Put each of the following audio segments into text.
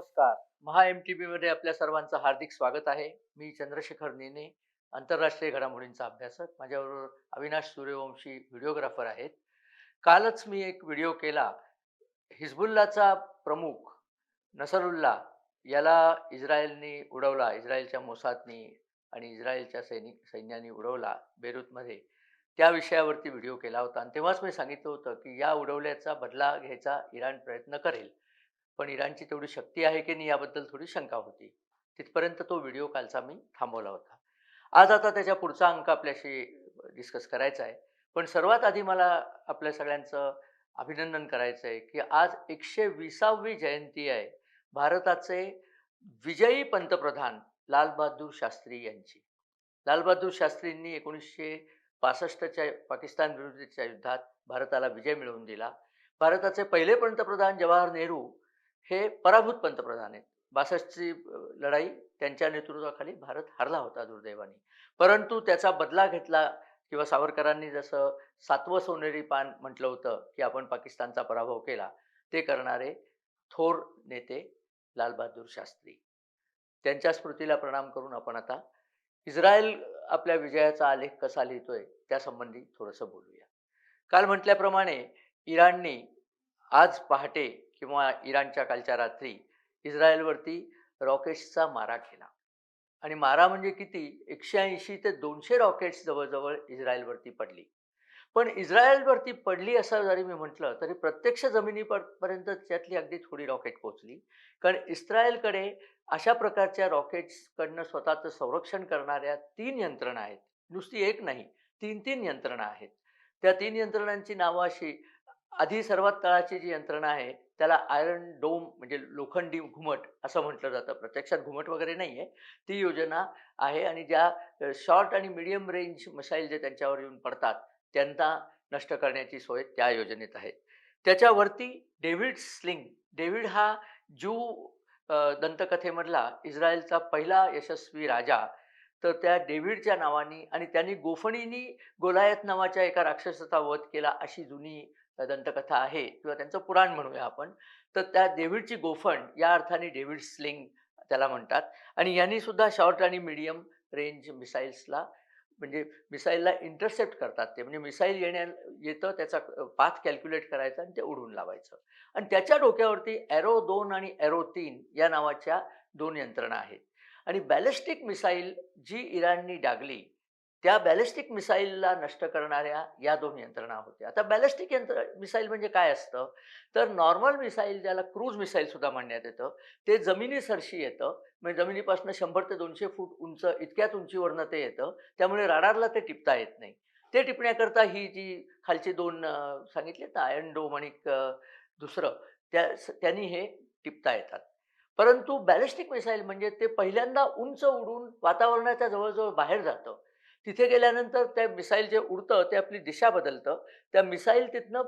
नमस्कार. महा M T मध्ये आपल्या सर्वांचं हार्दिक स्वागत आहे. मी चंद्रशेखर नेने आंतरराष्ट्रीय घडामोडींचा अभ्यासक. माझ्याबरोबर अविनाश सूर्यवंशी व्हिडिओग्राफर आहेत. कालच मी एक व्हिडिओ केला. हिजबुल्लाचा प्रमुख नसरुल्ला याला इस्रायलनी उडवला इस्रायलच्या मोसादनी आणि इस्रायलच्या सैनिक सैन्याने उडवला बेरूतमध्ये. त्या विषयावरती व्हिडिओ केला होता. आणि तेव्हाच मी सांगितलं होतं की या उडवल्याचा बदला घ्यायचा इराण प्रयत्न करेल. पण इराणची तेवढी शक्ती आहे की नाही याबद्दल थोडी शंका होती. तिथपर्यंत तो व्हिडिओ कालचा मी थांबवला होता. आज आता त्याच्या पुढचा अंक आपल्याशी डिस्कस करायचा आहे. पण सर्वात आधी मला आपल्या सगळ्यांचं अभिनंदन करायचं आहे की आज एकशे विसावी जयंती आहे भारताचे विजयी पंतप्रधान लालबहादूर शास्त्री यांची. लालबहादूर शास्त्रींनी एकोणीसशे पासष्टच्या पाकिस्तान विरुद्धच्या युद्धात भारताला विजय मिळवून दिला. भारताचे पहिले पंतप्रधान जवाहर नेहरू हे पराभूत पंतप्रधान आहेत. बासष्टची लढाई त्यांच्या नेतृत्वाखाली भारत हरला होता दुर्दैवाने. परंतु त्याचा बदला घेतला किंवा सावरकरांनी जसं सातवं सोनेरी पान म्हटलं होतं की आपण पाकिस्तानचा पराभव केला ते करणारे थोर नेते लालबहादूर शास्त्री. त्यांच्या स्मृतीला प्रणाम करून आपण आता इस्रायल आपल्या विजयाचा आलेख कसा लिहितोय त्यासंबंधी थोडंसं बोलूया. काल म्हटल्याप्रमाणे इराणने आज पहाटे किंवा इराणच्या कालच्या रात्री इस्रायलवरती रॉकेट्सचा मारा केला. आणि मारा म्हणजे किती? एकशे ऐंशी ते दोनशे रॉकेट्स जवळजवळ इस्रायलवरती पडली. पण इस्रायलवरती पडली असं जरी मी म्हटलं तरी प्रत्यक्ष जमिनीपर्यंत त्यातली अगदी थोडी रॉकेट पोचली कारण इस्रायलकडे अशा प्रकारच्या रॉकेट्सकडनं स्वतःचं संरक्षण करणाऱ्या तीन यंत्रणा आहेत. नुसती एक नाही तीन तीन यंत्रणा आहेत. त्या तीन यंत्रणांची नावं अशी आधी सर्वात तळाची जी यंत्रणा आहे त्याला आयरन डोम म्हणजे लोखंडी घुमट असं म्हटलं जातं. प्रत्यक्षात घुमट वगैरे नाही आहे ती योजना आहे आणि ज्या शॉर्ट आणि मिडियम रेंज मिसाईल जे त्यांच्यावर येऊन पडतात त्यांना नष्ट करण्याची सोय त्या योजनेत आहे. त्याच्यावरती डेव्हिड स्लिंग डेव्हिड हा जू दंतकथेमधला इस्रायलचा पहिला यशस्वी राजा. तर त्या डेव्हिडच्या नावाने आणि त्यांनी गोफणीनी गोलायत नावाच्या एका राक्षसाचा वध केला अशी जुनी दंतकथा आहे किंवा त्यांचं पुराण म्हणूया आपण तर त्या डेव्हिडची गोफंड या अर्थाने डेव्हिड स्लिंग त्याला म्हणतात. आणि यांनी सुद्धा शॉर्ट आणि मिडियम रेंज मिसाईल्सला म्हणजे मिसाईलला इंटरसेप्ट करतात ते. म्हणजे मिसाईल येण्या येतं त्याचा पाथ कॅल्क्युलेट करायचा आणि ते उडून लावायचं. आणि त्याच्या डोक्यावरती ॲरो दोन आणि ॲरो तीन या नावाच्या दोन यंत्रणा आहेत. आणि बॅलिस्टिक मिसाईल जी इराणनी डागली त्या बॅलिस्टिक मिसाईलला नष्ट करणाऱ्या या दोन यंत्रणा होत्या. आता बॅलिस्टिक यंत्र मिसाईल म्हणजे काय असतं? तर नॉर्मल मिसाईल ज्याला क्रूज मिसाईल सुद्धा म्हणण्यात येतं ते जमिनी सरशी येतं. म्हणजे जमिनीपासून शंभर ते दोनशे फूट उंच इतक्याच उंचीवरनं ते येतं. त्यामुळे राडारला ते टिपता येत नाही. ते टिपण्याकरता ही जी खालची दोन सांगितले ना आयन डोम आणि दुसरं त्या त्यांनी हे टिपता येतात. परंतु बॅलिस्टिक मिसाईल म्हणजे ते पहिल्यांदा उंच उडून वातावरणाच्या जवळजवळ बाहेर जातं. तिथे गेल्यानंतर त्या मिसाईल जे उडतं ते आपली दिशा बदलतं. त्या मिसाईल तिथनं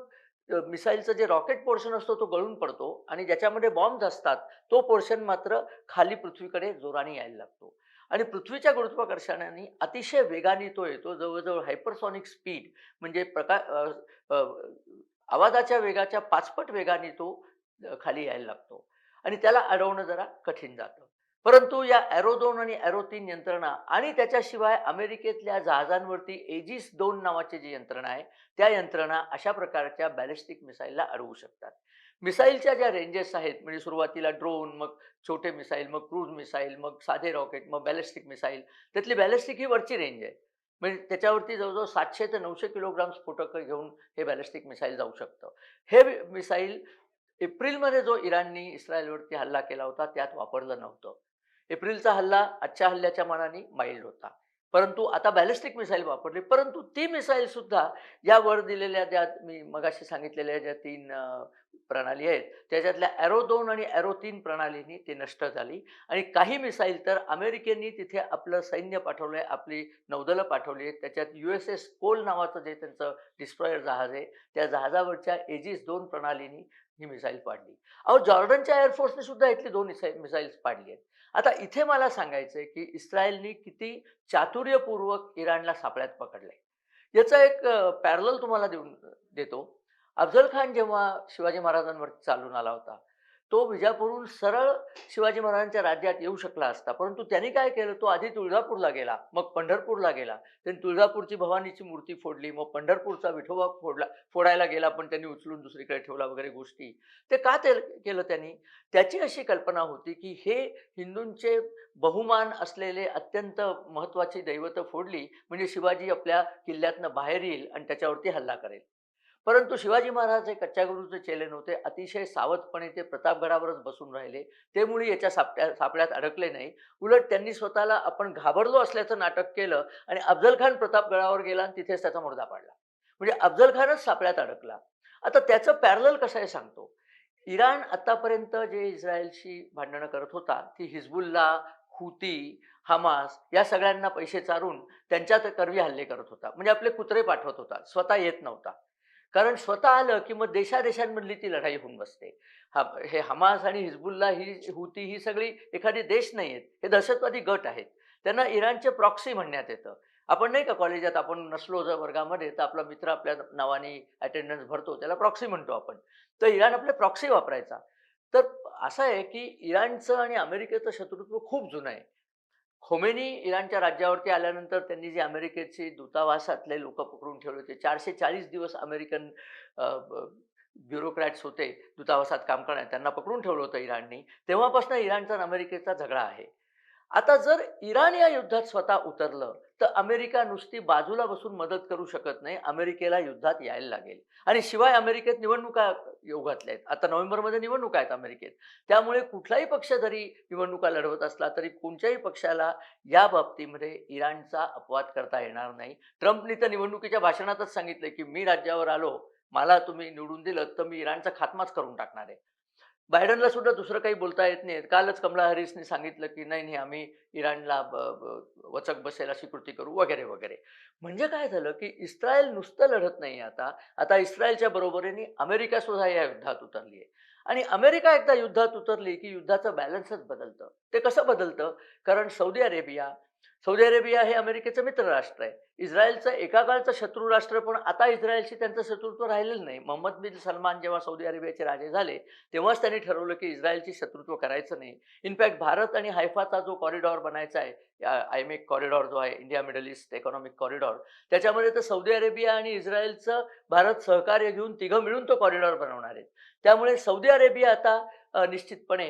मिसाईलचं जे रॉकेट पोर्शन असतो तो गळून पडतो आणि ज्याच्यामध्ये बॉम्ब्स असतात तो पोर्शन मात्र खाली पृथ्वीकडे जोराने यायला लागतो. आणि पृथ्वीच्या गुरुत्वाकर्षणाने अतिशय वेगाने तो येतो जवळजवळ हायपरसॉनिक स्पीड म्हणजे प्रका आवाजाच्या वेगाच्या पाचपट वेगाने तो खाली यायला लागतो. आणि त्याला अडवणं जरा कठीण जातं. परंतु या ॲरो दोन आणि ॲरो तीन यंत्रणा आणि त्याच्याशिवाय अमेरिकेतल्या जहाजांवरती एजिस दोन नावाची जी यंत्रणा आहे त्या यंत्रणा अशा प्रकारच्या बॅलिस्टिक मिसाईलला अडवू शकतात. मिसाईलच्या ज्या रेंजेस आहेत म्हणजे सुरुवातीला ड्रोन मग छोटे मिसाईल मग क्रूज मिसाईल मग साधे रॉकेट मग बॅलिस्टिक मिसाईल त्यातली बॅलिस्टिक ही वरची रेंज आहे. म्हणजे त्याच्यावरती जवळजवळ सातशे ते नऊशे किलोग्राम स्फोटक घेऊन हे बॅलिस्टिक मिसाईल जाऊ शकतं. हे मिसाईल एप्रिलमध्ये जो इराणनी इस्रायलवरती हल्ला केला होता त्यात वापरलं नव्हतं. एप्रिलचा हल्ला आजच्या हल्ल्याच्या मानाने माइल्ड होता. परंतु आता बॅलिस्टिक मिसाईल वापरली. परंतु ती मिसाईल सुद्धा या वर दिलेल्या ज्या मी मगाशी सांगितलेल्या ज्या तीन प्रणाली आहेत. त्याच्यातल्या ॲरो दोन आणि ॲरो तीन प्रणालींनी ती नष्ट झाली. आणि काही मिसाईल तर अमेरिकेने तिथे आपलं सैन्य पाठवलं आहे आपली नौदलं पाठवली आहेत. त्याच्यात यू एस एस कोल नावाचं जे त्यांचं डिस्ट्रॉयर जहाज आहे त्या जहाजावरच्या एजिस दोन प्रणालींनी ही मिसाईल पाडली. अहो जॉर्डनच्या एअरफोर्सने सुद्धा इथली दोन मिसाईल्स पाडली आहेत. आता इथे मला सांगायचं आहे की इस्रायलनी किती चातुर्यपूर्वक इराणला सापळ्यात पकडलंय. याचा एक पॅरल तुम्हाला देऊन देतो. अफजल खान जेव्हा शिवाजी महाराजांवर चालून आला होता तो विजापूरहून सरळ शिवाजी महाराजांच्या राज्यात येऊ शकला असता. परंतु त्यांनी काय केलं? तो आधी तुळजापूरला गेला मग पंढरपूरला गेला. त्यांनी तुळजापूरची भवानीची मूर्ती फोडली मग पंढरपूरचा विठोबा फोडला फोडायला गेला पण त्यांनी उचलून दुसरीकडे ठेवला वगैरे गोष्टी. ते का ते केलं त्यांनी? त्याची अशी कल्पना होती की हे हिंदूंचे बहुमान असलेले अत्यंत महत्त्वाची दैवतं फोडली म्हणजे शिवाजी आपल्या किल्ल्यातनं बाहेर येईल आणि त्याच्यावरती हल्ला करेल. परंतु शिवाजी महाराज हे कच्च्या गुरुचे चेले नव्हते. अतिशय सावधपणे ते प्रतापगडावरच बसून राहिले. ते मुळी याच्या सापट्या सापड्यात अडकले नाही. उलट त्यांनी स्वतःला आपण घाबरलो असल्याचं नाटक केलं आणि अफजल खान प्रतापगडावर गेला आणि तिथेच त्याचा मुर्दा पाडला. म्हणजे अफजल खानच सापड्यात अडकला. आता त्याचं पॅरल कसं आहे सांगतो. इराण आतापर्यंत जे इस्रायलशी भांडणं करत होता ती हिजबुल्ला हुती हमास या सगळ्यांना पैसे चारून त्यांच्यात कर्वी हल्ले करत होता. म्हणजे आपले कुत्रे पाठवत होता. स्वतः येत नव्हता. कारण स्वतः आलं की मग देशादेशांमधली ती लढाई होऊन बसते. हा हे हमास आणि हिजबुल्ला ही हुती ही सगळी एखादी देश नाही आहेत हे दहशतवादी गट आहेत. त्यांना इराणचे प्रॉक्सी म्हणण्यात येतं. आपण नाही का कॉलेजात आपण नसलो जर वर्गामध्ये तर आपला मित्र आपल्या नावाने अटेंडन्स भरतो त्याला प्रॉक्सी म्हणतो आपण. तर इराण आपले प्रॉक्सी वापरायचा. तर असं आहे की इराणचं आणि अमेरिकेचं शत्रुत्व खूप जुनं आहे. खोमेनी इराणच्या राज्यावरती आल्यानंतर त्यांनी जे अमेरिकेचे दूतावासातले लोक पकडून ठेवले होते चारशे चाळीस दिवस अमेरिकन ब्युरोक्रॅट्स होते दूतावासात काम करणारे त्यांना पकडून ठेवलं होतं इराणनी. तेव्हापासून इराणचा अमेरिकेचा झगडा आहे. आता जर इराण या युद्धात स्वतः उतरलं तर अमेरिका नुसती बाजूला बसून मदत करू शकत नाही अमेरिकेला युद्धात यायला लागेल. आणि शिवाय अमेरिकेत निवडणुका योगातले आहेत आता नोव्हेंबरमध्ये निवडणूक आहेत अमेरिकेत. त्यामुळे कुठलाही पक्ष जरी निवडणुका लढवत असला तरी कोणत्याही पक्षाला या बाबतीमध्ये इराणचा अपवाद करता येणार नाही. ट्रम्पनी तर निवडणुकीच्या भाषणातच सांगितलं की मी राज्यावर आलो मला तुम्ही निवडून दिलं तर मी इराणचा खात्माच करून टाकणार आहे. बायडनला सुद्धा दुसरं काही बोलता येत नाही. कालच कमला हॅरिसने सांगितलं की नाही नाही आम्ही इराणला वचक बसेल अशी कृती करू वगैरे वगैरे. म्हणजे काय झालं की इस्रायल नुसतं लढत नाही आता. आता इस्रायलच्या बरोबरीने अमेरिका सुद्धा या युद्धात उतरली आहे. आणि अमेरिका एकदा युद्धात उतरली की युद्धाचं बॅलन्सच बदलतं. ते कसं बदलतं? कारण सौदी अरेबिया सौदी अरेबिया हे अमेरिकेचं मित्र राष्ट्र आहे. इस्रायलचं एका काळचं शत्रू राष्ट्र पण आता इस्रायलशी त्यांचं शत्रुत्व राहिलेलं नाही. मोहम्मद बिन सलमान जेव्हा सौदी अरेबियाचे राजे झाले तेव्हाच त्यांनी ठरवलं की इस्रायलची शत्रुत्व करायचं नाही. इनफॅक्ट भारत आणि हायफाचा जो कॉरिडॉर बनायचा आहे आयमेक कॉरिडॉर जो आहे India Middle East economic corridor त्याच्यामध्ये तर सौदी अरेबिया आणि इस्रायलचं भारत सहकार्य घेऊन तिघं मिळून तो कॉरिडॉर बनवणार आहेत. त्यामुळे सौदी अरेबिया आता निश्चितपणे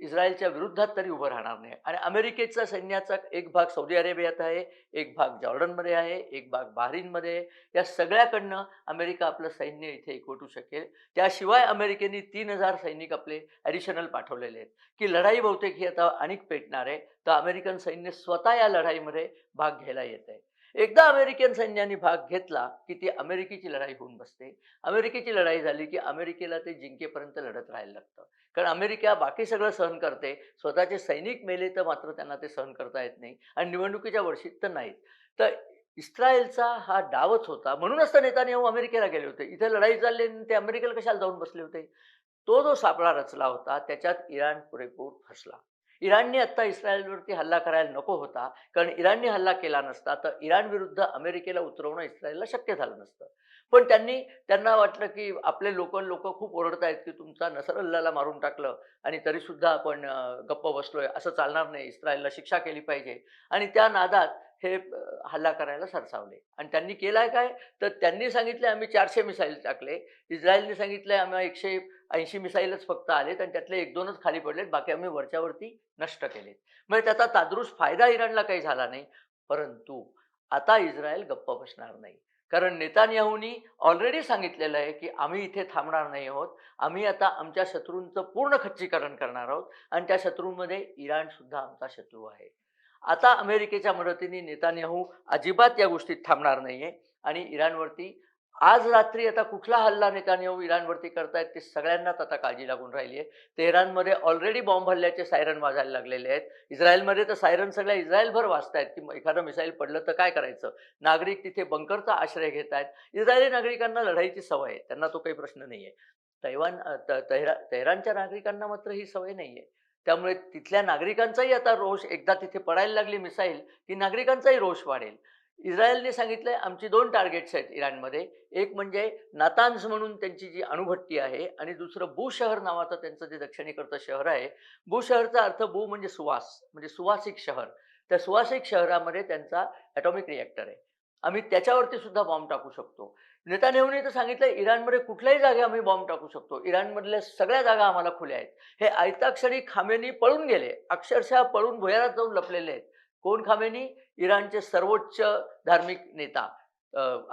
इस्रायलच्या विरुद्धात तरी उभं राहणार नाही. आणि अमेरिकेचा सैन्याचा एक भाग सौदी अरेबियात आहे एक भाग जॉर्डनमध्ये आहे एक भाग बहारीनमध्ये आहे. या सगळ्याकडनं अमेरिका आपलं सैन्य इथे एकवटू शकेल. त्याशिवाय अमेरिकेने तीन हजार सैनिक आपले ॲडिशनल पाठवलेले आहेत. की लढाई बहुतेक ही आता अनेक पेटणार आहे. तर अमेरिकन सैन्य स्वतः या लढाईमध्ये भाग घ्यायला येत आहे. एकदा अमेरिकन सैन्याने भाग घेतला की ती अमेरिकेची लढाई होऊन बसते. अमेरिकेची लढाई झाली की अमेरिकेला ते जिंकेपर्यंत लढत राहायला लागतं. कारण अमेरिका बाकी सगळं सहन करते. स्वतःचे सैनिक मेले तर मात्र त्यांना ते सहन करता येत नाही. आणि निवडणुकीच्या वर्षीत तर नाहीत. तर इस्रायलचा हा डावच होता. म्हणूनच तर नेतान्याहू अमेरिकेला गेले होते. इथे लढाई चालली आणि ते अमेरिकेला कशाला जाऊन बसले होते? तो जो सापळा रचला होता त्याच्यात इराण पुरेपूर फसला. इराणने आत्ता इस्रायलवरती हल्ला करायला नको होता. कारण इराणने हल्ला केला नसता तर इराण विरुद्ध अमेरिकेला उतरवणं इस्रायलला शक्य झालं नसतं. पण त्यांनी त्यांना वाटलं की आपले लोक लोक खूप ओरडतायत की तुमचा नसरल्लाला मारून टाकलं आणि तरी सुद्धा आपण गप्प बसलोय. असं चालणार नाही. इस्रायलला शिक्षा केली पाहिजे. आणि त्या नादात हे हल्ला करायला सरसावले. आणि त्यांनी केलाय काय? तर त्यांनी सांगितले आम्ही चारशे मिसाईल टाकले. इस्रायलने सांगितले आम्ही एकशे ऐंशी मिसाईलच फक्त आलेत आणि त्यातले एक दोनच खाली पडलेत. बाकी आम्ही वरच्यावरती नष्ट केलेत. म्हणजे त्याचा तादृश फायदा इराणला काही झाला नाही. परंतु आता इस्रायल गप्प बसणार नाही. कारण नेतान्याहूनी ऑलरेडी सांगितलेलं आहे की आम्ही इथे थांबणार नाही आहोत. आम्ही आता आमच्या शत्रूंचं पूर्ण खच्चीकरण करणार आहोत आणि त्या शत्रूंमध्ये इराणसुद्धा आमचा शत्रू आहे. आता अमेरिकेच्या मदतीने नेतान्याहू अजिबात या गोष्टीत थांबणार नाही आहे आणि इराणवरती आज रात्री आता कुठला हल्ला नेतान्याहू इराणवरती करतायत ते सगळ्यांनाच आता काळजी लागून राहिली आहे. तेहरानमध्ये ऑलरेडी बॉम्ब हल्ल्याचे सायरन वाजायला लागलेले आहेत. इस्रायलमध्ये तर सायरन सगळ्या इस्रायलभर वाजतायत की एखादं मिसाईल पडलं तर काय करायचं? नागरिक तिथे बंकरचा आश्रय घेत आहेत इस्रायली नागरिकांना लढाईची सवय आहे. त्यांना तो काही प्रश्न नाही आहे तैवान अ, तेहरा तेहरानच्या नागरिकांना मात्र ही सवय नाही आहे त्यामुळे तिथल्या नागरिकांचाही आता रोष एकदा तिथे पडायला लागली मिसाईल की नागरिकांचाही रोष वाढेल. इस्रायलने सांगितलंय आमची दोन टार्गेट्स आहेत इराणमध्ये. एक म्हणजे नातान्स म्हणून त्यांची जी अणुभट्टी आहे आणि दुसरं बू शहर नावाचं त्यांचं जे दक्षिणेकडचं शहर आहे. बू शहरचा अर्थ बू म्हणजे सुवास म्हणजे सुवासिक शहर. त्या सुवासिक शहरामध्ये त्यांचा ॲटॉमिक रिॲक्टर आहे. आम्ही त्याच्यावरती सुद्धा बॉम्ब टाकू शकतो. नेतानेहूने तर सांगितलं इराणमध्ये कुठल्याही जागी आम्ही बॉम्ब टाकू शकतो. इराणमधल्या सगळ्या जागा आम्हाला खुल्या आहेत. हे आयताक्षरी खांबेनी पळून गेले अक्षरशः पळून भुयारात जाऊन लपलेले आहेत. कोण खामेनी? इराणचे सर्वोच्च धार्मिक नेता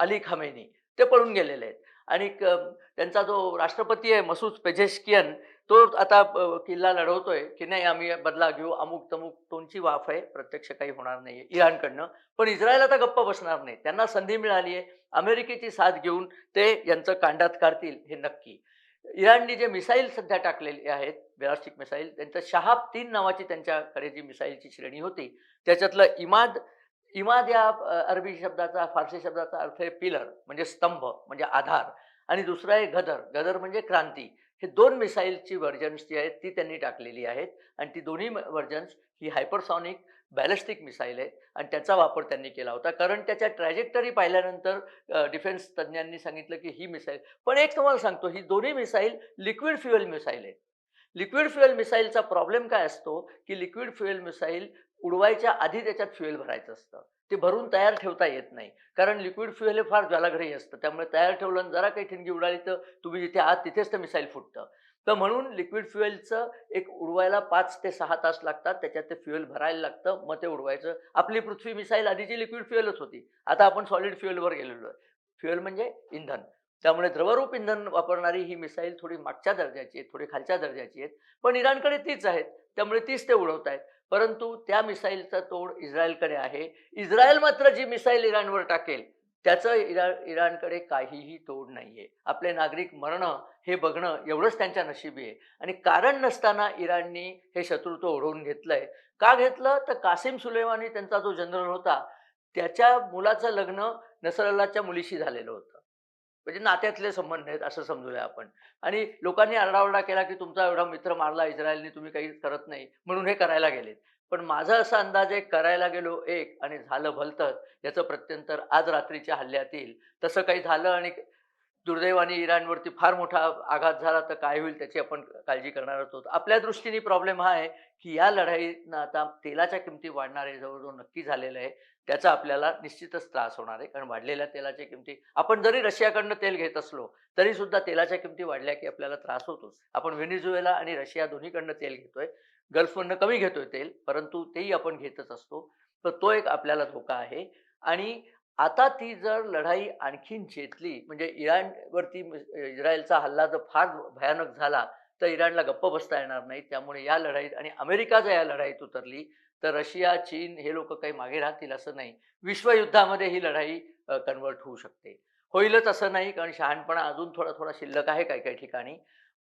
अली खामेनी. ते पळून गेलेले आहेत. आणि त्यांचा जो राष्ट्रपती आहे मसूद पेझेशकियन तो आता किल्ला लढवतोय. की नाही आम्ही बदला घेऊ. अमुक तमुक तोंची वाफ आहे. प्रत्यक्ष काही होणार नाहीये इराणकडनं. पण इस्रायल आता गप्प बसणार नाही त्यांना संधी मिळाली आहे अमेरिकेची साथ घेऊन ते यांचं कांडात काढतील हे नक्की. इराणने जे मिसाईल सध्या टाकलेले आहेत बेलास्टिक मिसाईल त्यांचं शहाब तीन नावाची त्यांच्याकडे जी मिसाईलची श्रेणी होती त्याच्यातलं इमाद इमाद या अरबी शब्दाचा फारसी शब्दाचा अर्थ आहे पिलर म्हणजे स्तंभ म्हणजे आधार. आणि दुसरा आहे गदर गदर म्हणजे क्रांती. हे दोन मिसाईलची व्हर्जन्स जी आहेत ती त्यांनी टाकलेली आहेत. आणि ती दोन्ही व्हर्जन्स ही हायपरसॉनिक बॅलिस्टिक मिसाईल आहे आणि त्याचा वापर त्यांनी केला होता. कारण त्याच्या ट्रॅजेक्टरी पाहिल्यानंतर डिफेन्स तज्ज्ञांनी सांगितलं की ही मिसाईल पण एक तुम्हाला सांगतो ही दोन्ही मिसाईल लिक्विड फ्युएल मिसाईल आहे लिक्विड फ्युएल मिसाईलचा प्रॉब्लेम काय असतो? की लिक्विड फ्युएल मिसाईल उडवायच्या आधी त्याच्यात फ्युएल भरायचं असतं. ते भरून तयार ठेवता येत नाही. कारण लिक्विड फ्युएल हे फार ज्वालाग्रही असतं. त्यामुळे तयार ठेवलं आणि जरा काही ठिणगी उडाली तर तुम्ही जिथे आहात तिथेच तर मिसाईल फुटतं. तर म्हणून लिक्विड फ्युएलचं एक उडवायला पाच ते सहा तास लागतात त्याच्यात ते फ्युएल भरायला लागतं मग ते उडवायचं. आपली पृथ्वी मिसाईल आधीची लिक्विड फ्युएलच होती. आता आपण सॉलिड फ्युएलवर गेलेलो आहे. फ्युएल म्हणजे इंधन. त्यामुळे द्रवरूप इंधन वापरणारी ही मिसाईल थोडी मागच्या दर्जाची आहे थोडी खालच्या दर्जाची आहेत. पण इराणकडे तीच आहेत. त्यामुळे तीच ते उडवत आहेत. परंतु त्या मिसाईलचा तोड इस्रायलकडे आहे. इस्रायल मात्र जी मिसाईल इराणवर टाकेल त्याचं इरा इराणकडे काहीही तोड नाहीये. आपले नागरिक मरणं हे बघणं एवढंच त्यांच्या नशिबी आहे. आणि कारण नसताना इराणनी हे शत्रुत्व ओढवून घेतलंय. का घेतलं? तर कासिम सुलेमानी त्यांचा जो जनरल होता त्याच्या मुलाचं लग्न नसरल्लाच्या मुलीशी झालेलं होतं. म्हणजे नात्यातले संबंध आहेत असं समजूया आपण. आणि लोकांनी आरडाओरडा केला की तुमचा एवढा मित्र मारला इस्रायलने तुम्ही काही करत नाही म्हणून हे करायला गेलेत. पण माझा असा अंदाज आहे करायला गेलो एक आणि झालं भलतं याचं प्रत्यंतर आज रात्रीच्या हल्ल्यात येईल. तसं काही झालं आणि दुर्दैवाने इराणवरती फार मोठा आघात झाला तर काय होईल त्याची आपण काळजी करणार आहोत. आपल्या दृष्टीने प्रॉब्लेम हा आहे की या लढाईनं आता तेलाच्या किमती वाढणार आहे जवळजवळ नक्की झालेलं आहे. त्याचा आपल्याला निश्चितच त्रास होणार आहे कारण वाढलेल्या तेलाच्या किमती आपण जरी रशियाकडनं तेल घेत असलो तरी सुद्धा तेलाच्या किमती वाढल्या की आपल्याला त्रास होतोच. आपण व्हेनेझुएला आणि रशिया दोन्हीकडनं तेल घेतोय. गल्फमधनं कमी घेतोय तेल परंतु तेही आपण घेतच असतो. तर तो एक आपल्याला धोका आहे. आणि आता ती जर लढाई आणखीन चेतली म्हणजे इराणवरती इस्रायलचा हल्ला जर फार भयानक झाला तर इराणला गप्प बसता येणार नाही. त्यामुळे या लढाईत आणि अमेरिका जर या लढाईत उतरली तर रशिया चीन हे लोक काही मागे राहतील असं नाही. विश्वयुद्धामध्ये ही लढाई कन्वर्ट होऊ शकते. होईलच असं नाही कारण शहाणपणा अजून थोडा थोडा शिल्लक आहे काही काही ठिकाणी.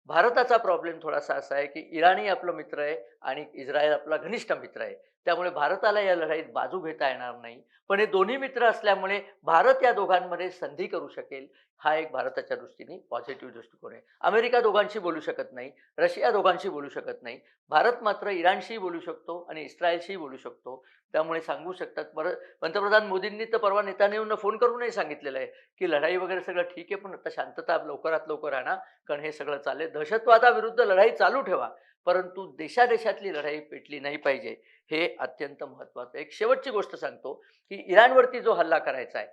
भारताचा प्रॉब्लेम थोडासा असा आहे की इराणी आपलं मित्र आहे आणि इस्रायल आपला घनिष्ठ मित्र आहे. त्यामुळे भारताला या लढाईत बाजू घेता येणार नाही. पण हे दोन्ही मित्र असल्यामुळे भारत या दोघांमध्ये संधी करू शकेल हा एक भारताच्या दृष्टीने पॉझिटिव्ह दृष्टिकोन आहे. अमेरिका दोघांशी बोलू शकत नाही रशिया दोघांशी बोलू शकत नाही भारत मात्र इराणशी बोलू शकतो आणि इस्रायलशी बोलू शकतो. त्यामुळे सांगू शकतात परत पंतप्रधान मोदींनी तर परवा नेतानेहून फोन करूनही सांगितलेलं आहे की लढाई वगैरे सगळं ठीक आहे पण आता शांतता लवकरात लवकर आणा कारण हे सगळं चालेल दहशतवादाविरुद्ध लढाई चालू ठेवा. परंतु देशादेशातली लढाई पेटली नाही पाहिजे हे अत्यंत महत्वाचं एक शेवटची गोष्ट सांगतो की इराणवरती जो हल्ला करायचा आहे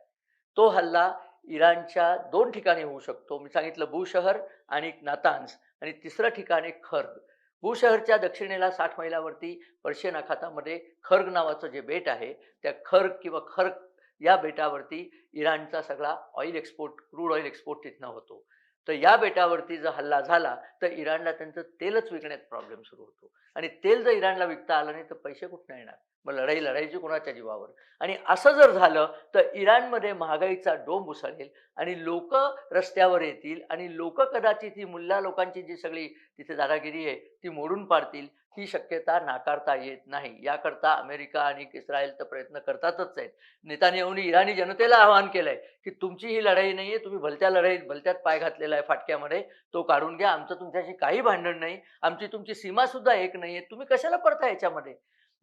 तो हल्ला इराणच्या दोन ठिकाणी होऊ शकतो. मी सांगितलं बुशहर आणि नातान्स आणि तिसरं ठिकाण आहे खर्ग. बुशहरच्या दक्षिणेला साठ मैलावरती पर्शियन आखातामध्ये खर्ग नावाचं जे बेट आहे त्या खर्ग किंवा खर्ग या बेटावरती इराणचा सगळा oil export crude oil export तिथनं होतो. तर या बेटावरती जर हल्ला झाला तर इराणला त्यांचं तेलच विकण्यात प्रॉब्लेम सुरू होतो. आणि तेल जर इराणला विकता आलं नाही तर पैसे कुठनं येणार? मग लढाई लढाईची कोणाच्या जीवावर? आणि असं जर झालं तर इराणमध्ये महागाईचा डोंब उसळेल आणि लोक रस्त्यावर येतील आणि लोक कदाचित ही मुल्ला लोकांची जी सगळी तिथे दादागिरी आहे ती मोडून पाडतील. ही शक्यता नाकारता येत नाही. याकरता अमेरिका आणि इस्रायल तर प्रयत्न करतातच आहेत. नेतान्याहून इराणी जनतेला आवाहन केलंय की तुमची ही लढाई नाहीये तुम्ही भलत्या लढाईत भलत्यात पाय घातलेला आहे फाटक्यामध्ये तो काढून घ्या. आमचं तुमच्याशी काही भांडण नाही. आमची तुमची सीमा सुद्धा एक नाहीये. तुम्ही कशाला पडता याच्यामध्ये?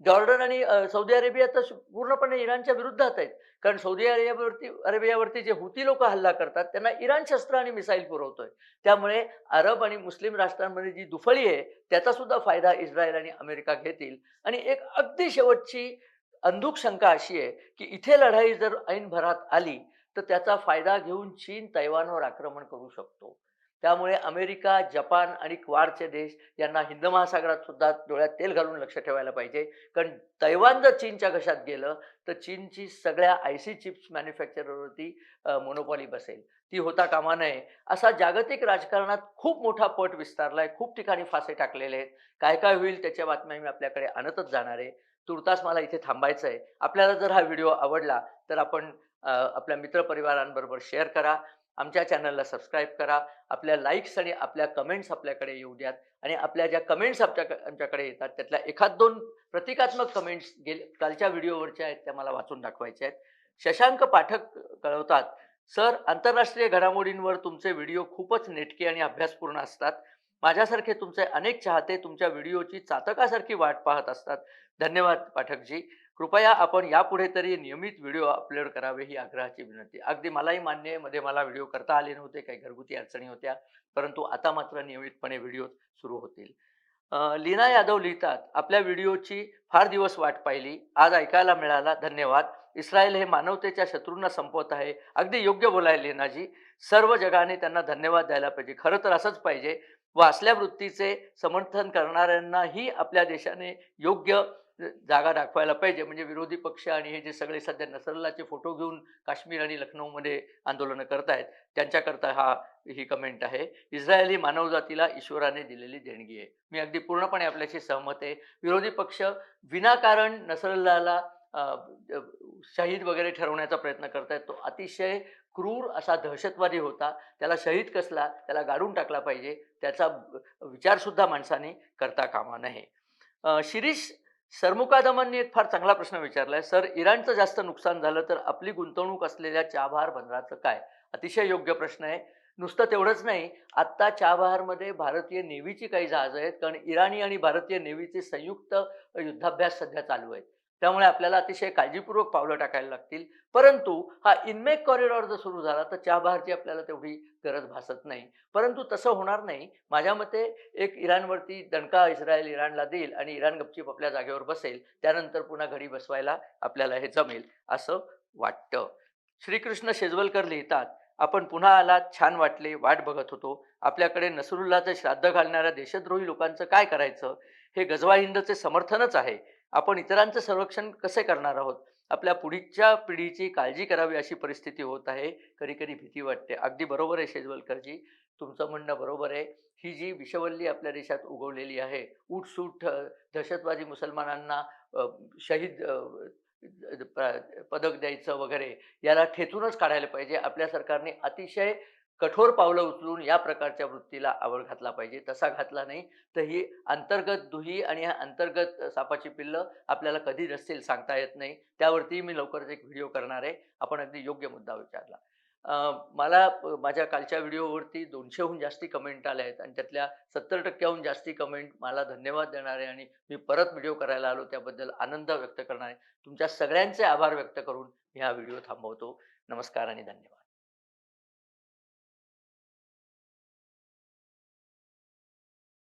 जॉर्डन आणि सौदी अरेबिया तर पूर्णपणे इराणच्या विरुद्धात आहेत. कारण सौदी अरेबियावरती अरेबियावरती जे हुती लोक हल्ला करतात त्यांना इराण शस्त्र आणि मिसाईल पुरवतोय. त्यामुळे अरब आणि मुस्लिम राष्ट्रांमध्ये जी दुफळी आहे त्याचा सुद्धा फायदा इस्रायल आणि अमेरिका घेतील. आणि एक अगदी शेवटची अंधुक शंका अशी आहे की इथे लढाई जर ऐन भरात आली तर त्याचा फायदा घेऊन चीन तैवानवर आक्रमण करू शकतो. त्यामुळे अमेरिका जपान आणि क्वाडचे देश यांना हिंद महासागरात सुद्धा डोळ्यात तेल घालून लक्ष ठेवायला पाहिजे. कारण तैवान जर चीनच्या घशात गेलं तर चीनची सगळ्या आय सी चिप्स मॅन्युफॅक्चरवरती मोनोपॉली बसेल. ती होता कामा नये. असा जागतिक राजकारणात खूप मोठा पट विस्तारलाय खूप ठिकाणी फासे टाकलेले आहेत. काय काय होईल त्याच्या बातम्या मी आपल्याकडे आणतच जाणार आहे. तुर्तास मला इथे थांबायचं आहे. आपल्याला जर हा व्हिडिओ आवडला तर आपण आपल्या मित्रपरिवारांबरोबर शेअर करा. आमच्या चॅनलला सबस्क्राईब करा. आपल्या लाईक्स आणि आपल्या कमेंट्स आपल्याकडे येऊ द्यात. आणि आपल्या ज्या कमेंट्स आमच्या आमच्याकडे येतात त्यातल्या एखाद दोन प्रतिकात्मक कमेंट्स गेले कालच्या व्हिडिओवरच्या आहेत त्या मला वाचून दाखवायच्या आहेत. शशांक पाठक कळवतात सर आंतरराष्ट्रीय घडामोडींवर तुमचे व्हिडिओ खूपच नेटके आणि अभ्यासपूर्ण असतात. माझ्यासारखे तुमचे अनेक चाहते तुमच्या व्हिडिओची चातकासारखी वाट पाहत असतात. धन्यवाद पाठकजी. कृपया आपण यापुढे तरी नियमित व्हिडिओ अपलोड करावे ही आग्रहाची विनंती. अगदी मलाही मान्य आहे मध्ये मला व्हिडिओ करता आले नव्हते काही घरगुती अडचणी होत्या परंतु आता मात्र नियमितपणे व्हिडिओ सुरू होतील. लीना यादव लिहितात आपल्या व्हिडिओची फार दिवस वाट पाहिली. आज ऐकायला मिळाला. धन्यवाद. इस्रायल हे मानवतेच्या शत्रूंना संपवत आहे. अगदी योग्य बोलाय लीनाजी. सर्व जगाने त्यांना धन्यवाद द्यायला पाहिजे. खरं तर असंच पाहिजे. व असल्या वृत्तीचे समर्थन करणाऱ्यांनाही आपल्या देशाने योग्य जागा दाखवायला पाहिजे. म्हणजे विरोधी पक्ष आणि हे जे सगळे सध्या नसरल्लाचे फोटो घेऊन काश्मीर आणि लखनौमध्ये आंदोलनं करतायत त्यांच्याकरता हा ही कमेंट आहे. इस्रायली मानवजातीला ईश्वराने दिलेली देणगी आहे. मी अगदी पूर्णपणे आपल्याशी सहमत आहे. विरोधी पक्ष विनाकारण नसरल्लाला शहीद वगैरे ठरवण्याचा प्रयत्न करतायत. तो अतिशय क्रूर असा दहशतवादी होता. त्याला शहीद कसला त्याला गाडून टाकला पाहिजे त्याचा विचारसुद्धा माणसाने करता कामा नये. शिरीष सरमुकादमांनी एक फार चांगला प्रश्न विचारलाय. सर इराणचं जास्त नुकसान झालं तर आपली गुंतवणूक असलेल्या चाबहार बंदराचं काय? अतिशय योग्य प्रश्न आहे. नुसतं तेवढंच नाही आत्ता चाबहारमध्ये भारतीय नेव्हीची काही जहाजं आहेत कारण इराणी आणि भारतीय नेव्हीचे संयुक्त युद्धाभ्यास सध्या चालू आहेत. त्यामुळे आपल्याला अतिशय काळजीपूर्वक पावलं टाकायला लागतील. परंतु हा इनमेक कॉरिडॉर जर सुरू झाला तर चहाबाहेरची आपल्याला तेवढी गरज भासत नाही. परंतु तसं होणार नाही. माझ्या मते एक इराणवरती दणका इस्रायल इराणला देईल आणि इराण गपचीप आपल्या जागेवर बसेल. त्यानंतर पुन्हा घडी बसवायला आपल्याला हे जमेल असं वाटतं. श्रीकृष्ण शेजवलकर लिहितात आपण पुन्हा आलात छान वाटले वाट बघत होतो. आपल्याकडे नसरुल्लाचं श्राद्ध घालणाऱ्या देशद्रोही लोकांचं काय करायचं? हे गजवा हिंदचे समर्थनच आहे. आपण इतरांचं संरक्षण कसे करणार आहोत? आपल्या पुढच्या पिढीची काळजी करावी अशी परिस्थिती होत आहे. कधी कधी भीती वाटते. अगदी बरोबर आहे शेजवलकरजी. तुमचं म्हणणं बरोबर आहे. ही जी विषवल्ली आपल्या देशात उगवलेली आहे उठसूट दहशतवादी मुसलमानांना शहीद प- पदक द्यायचं वगैरे याला ठेचूनच काढायला पाहिजे. आपल्या सरकारने अतिशय कठोर पावलं उचलून या प्रकारच्या वृत्तीला आवड घातला पाहिजे. तसा घातला नाही तर ही अंतर्गत दुही आणि ह्या अंतर्गत सापाची पिल्लं आपल्याला कधी नसतील सांगता येत नाही. त्यावरती मी लवकरच एक व्हिडिओ करणार आहे. आपण अगदी योग्य मुद्दा विचारला. मला माझ्या कालच्या व्हिडिओवरती दोनशेहून जास्ती कमेंट आल्या आहेत आणि त्यातल्या सत्तर टक्क्याहून जास्ती कमेंट मला धन्यवाद देणारे आणि मी परत व्हिडिओ करायला आलो त्याबद्दल आनंद व्यक्त करणारे तुमच्या सगळ्यांचे आभार व्यक्त करून मी हा व्हिडिओ थांबवतो. नमस्कार आणि धन्यवाद.